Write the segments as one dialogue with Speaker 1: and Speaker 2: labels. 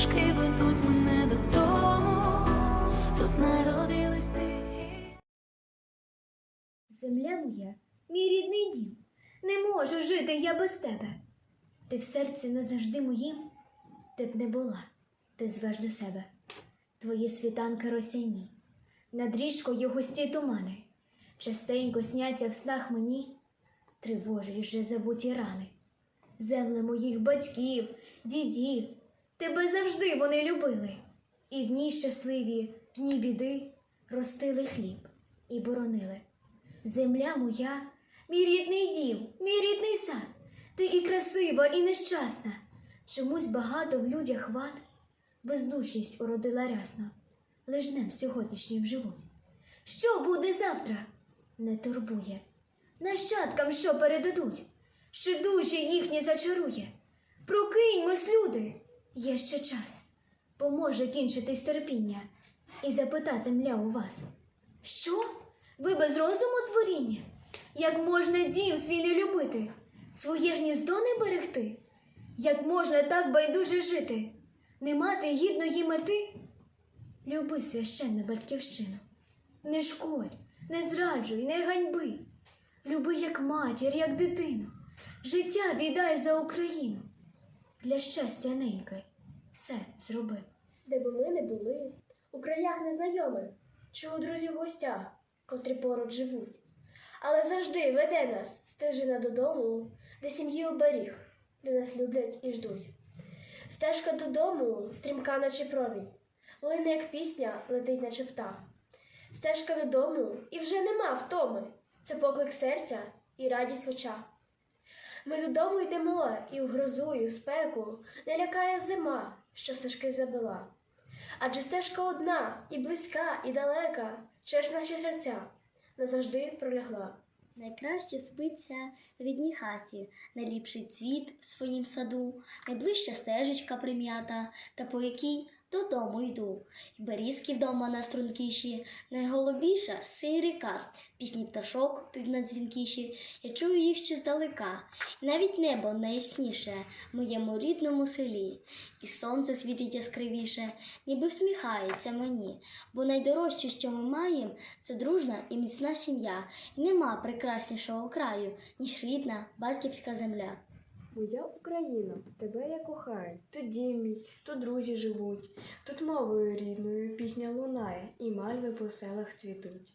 Speaker 1: стежки ведуть мене додому, тут народились ти.
Speaker 2: Земля моя, мій рідний дім. Не можу жити я без тебе. Ти в серці назавжди моїм, ти б не була, ти звеш до себе. Твої світанки росяні, над річкою густі тумани, частенько сняться в снах мені, тривожать вже забуті рани. Земли моїх батьків, дідів, тебе завжди вони любили, і в дні щасливі, дні біди ростили хліб і боронили. Земля моя, мій рідний дім, мій рідний сад, ти і красива, і нещасна. Чомусь багато в людях вад, бездушність уродила рясно, лиш днем сьогоднішнім живуть. Що буде завтра? Не турбує. Нащадкам що передадуть, що душі їхні зачарує. Прокиньмось, люди, є ще час, поможе кінчитись терпіння, і запита земля у вас. Що? Ви без розуму творіння? Як можна дім свій не любити, своє гніздо не берегти? Як можна так байдуже жити, не мати гідної мети? Люби священну батьківщину. Не шкодь, не зраджуй, не ганьби. Люби як матір, як дитину. Життя віддай за Україну. Для щастя неньки все зроби.
Speaker 3: де би ми не були, у краях незнайомих, чи у друзів гостях, котрі поруч живуть. Але завжди веде нас стежина додому, де сім'ї оберіг, де нас люблять і ждуть. Стежка додому стрімка, наче провінь, лине, як пісня, летить, наче птах. Стежка додому і вже нема втоми. Це поклик серця і радість в. Ми додому йдемо, і в грозу, і в спеку не лякає зима, що стежки забила. Адже стежка одна, і близька, і далека, через наші серця назавжди пролягла.
Speaker 4: Найкраще спиться в рідній хаті, найліпший цвіт в своїм саду, найближча стежечка прим'ята, та по якій додому йду. І берізки вдома найстрункіші, найголовіша сей ріка, пісні пташок тут надзвінкіші, я чую їх ще здалека, і навіть небо найясніше в моєму рідному селі, і сонце світить яскравіше, ніби всміхається мені, бо найдорожче, що ми маємо, це дружна і міцна сім'я, і нема прекраснішого краю, ніж рідна батьківська земля.
Speaker 3: Моя Україна, тебе я кохаю. Тут мій, тут друзі живуть, тут мовою рідною пісня лунає, і мальви по селах цвітуть.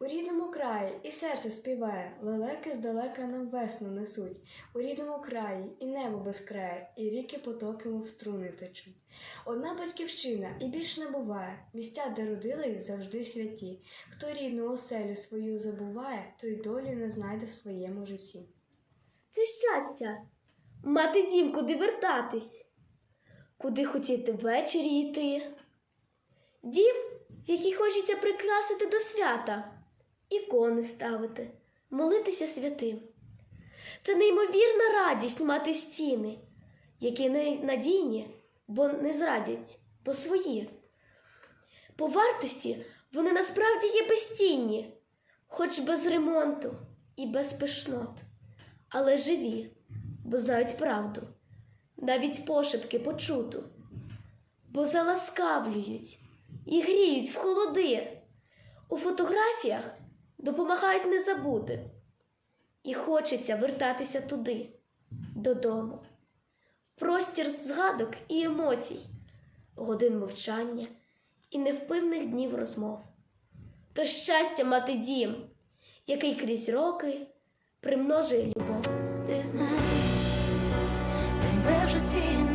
Speaker 3: У рідному краї і серце співає, лелеки здалека нам весну несуть. У рідному краї і небо без краю, і ріки потоки, мов струни течуть. Одна батьківщина і більш не буває, місця, де родились, завжди святі. Хто рідну оселю свою забуває, той долі не знайде в своєму житті.
Speaker 5: Це щастя мати дім, куди вертатись, куди хотіти ввечері йти. Дім, який хочеться прикрасити до свята, ікони ставити, молитися святим. Це неймовірна радість мати стіни, які не надійні, бо не зрадять, бо свої. По вартості вони насправді є безцінні, хоч без ремонту і без пишнот, але живі бо знають правду, навіть пошепки почуту, бо заласкавлюють і гріють в холоди, у фотографіях допомагають не забути, і хочеться вертатися туди, додому, в простір згадок і емоцій, годин мовчання і невпивних днів розмов. То щастя мати дім, який крізь роки примножує любов
Speaker 1: ти знай тебе в житті.